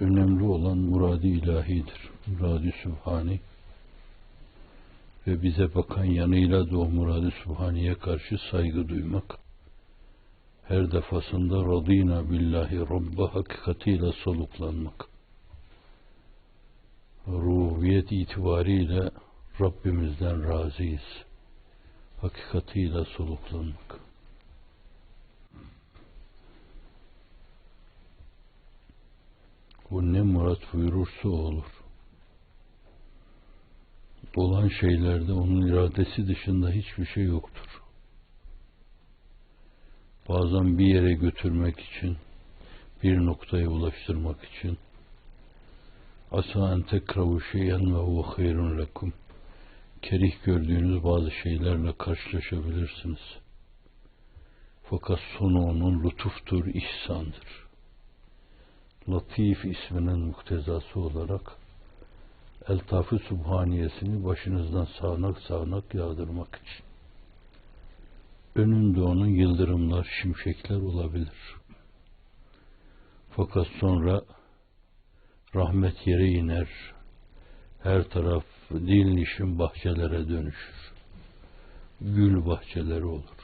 önemli olan muradi ilahidir. Muradi Sübhani ve bize bakan yanıyla da o muradi Sübhani'ye karşı saygı duymak. Her defasında radina billahi Rabba hakikatiyle soluklanmak. Ruhiyet itibariyle Rabbimizden razıyız. Hakikatiyle soluklanmak. O ne murat buyurursa olur. Olan şeylerde onun iradesi dışında hiçbir şey yoktur. Bazen bir yere götürmek için, bir noktaya ulaştırmak için Asa en tekravu şeyen ve huve hayrun lekum kerih gördüğünüz bazı şeylerle karşılaşabilirsiniz. Fakat sonu onun lütuftur, ihsandır. Latif isminin muktezası olarak Eltaf-ı Subhaniyesini başınızdan sağanak sağanak yağdırmak için. Önünde onun yıldırımlar, şimşekler olabilir. Fakat sonra rahmet yere iner, her taraf dil nişin bahçelere dönüşür. Gül bahçeleri olur.